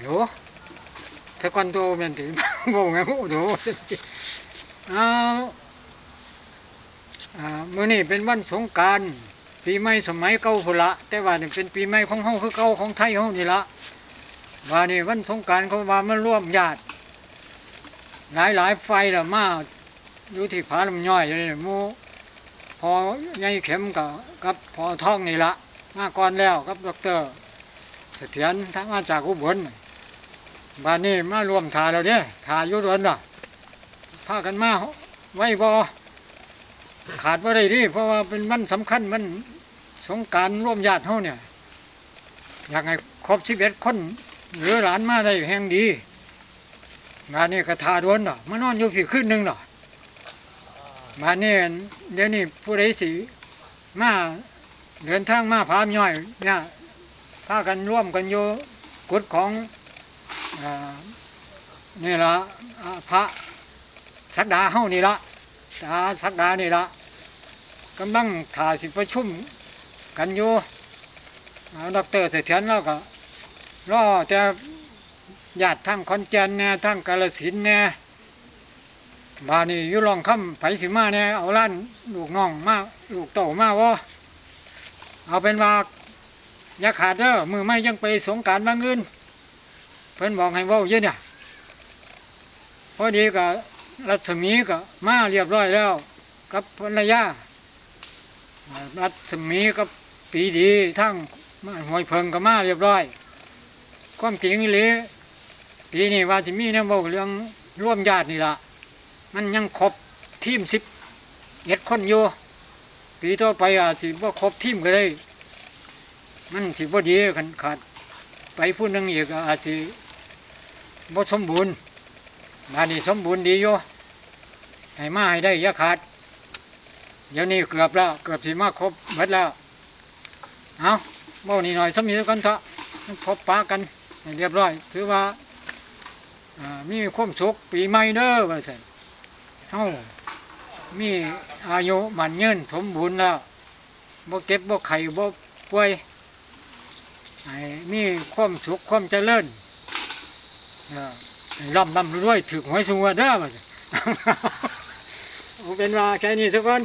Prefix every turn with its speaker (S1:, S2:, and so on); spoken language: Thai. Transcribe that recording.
S1: โหถ้าก่อนโตแม่นถึงบ่ไงโอ้โหเอาอ่ามื้อนี้เป็นวันสงการปีใหม่สมัยเก่าพุ่นละแต่ว่านี่เป็นปีใหม่ของเฮาคือเก่าของไทยเฮานี่ละว่านี่วันสงการเขาว่ามาร่วมญาติหลายหลายไฟละมาอยู่ที่ผาลำย่อยอยู่นี่หมู่พอใหญ่เข็มกับกับพอท่องนี่ละมาก่อนแล้วกับดอกเตอร เสถียรทั้งมาจากอุบลบ้านนี้มารวมทาแล้วเนี่ยทายู่ดวนน่ะพากันมาไว้บอขาดว่าได้ดิเพราะว่าเป็นวันสำคัญมันสงการร่วมญาติเฮาเนี่ยอยากให้ครบสิบเอ็ดคนหรือหลานมาได้แห่งดีมานี่กระทาดวนเนาะมานอนอยู่พี่ขึ้นหนึ่งเนาะมานี่เดี๋ยวนี้ผู้ใดสิมาเดินทางมาพามย่อยเนี่ย พากันร่วมกันอยู่กุดของอนี่ละพระสักดาเฮานี่ละตาสักดานี่ละกำลังถ่ายสิประชุมกันอยู่อ่าดอกเตอรเสถียรแล้วก็รอแต่ญาติทั้งขอนแก่นแน่ทั้งกาลสินธุ์แน่บานี่อยู่รองคำไผสิมาแน่เอาล้านลูกน้องมาลูกโตมาวะเอาเป็นว่า อย่าขาดเด้อมือไม่ยังไปสงการบางเงินเพิ่นบอกให้ว้าเยอะเนี่ยพอดีกับรัศมีก็มาเรียบร้อยแล้ว กับภรรยารัศมีกับปีดีทั้งหวยเพิงก็มาเรียบร้อยความจริงนี่เลยปีนี้ว่าจะมีเนี่ยบอกเรื่องร่วมญาตินี่ละมันยังครบทีมสิบเอ็ดคนอยู่ปีต่อไปอาจสิว่าครบทีมก็ได้ มันสิบ่ดีกันขาดไปผู้นึงอีกก็อาจสิบ่สมบูรณ์มานี่สมบูรณ์ดีอยู่ให้มาให้ได้ย่าขาด เดี๋ยวนี้เกือบแล้ว เกือบสิมาครบหมดแล้ว เอาเบ้านี่หน่อยสมีกันเถอะพบปะกันเรียบร้อย ถือว่าามีความสุขปีใหม่เด้อว่าซั่นเฮามีอายุมันยืนสมบูรณ์แล้วบ่เก็บบ่ไข้บ่ป่วย ให้มีความสุขความเจริญร่ำร่ำรวยถึกหวยสูงว่าเด้อมันเอาเป็นว่าแค่นี้ทุกคน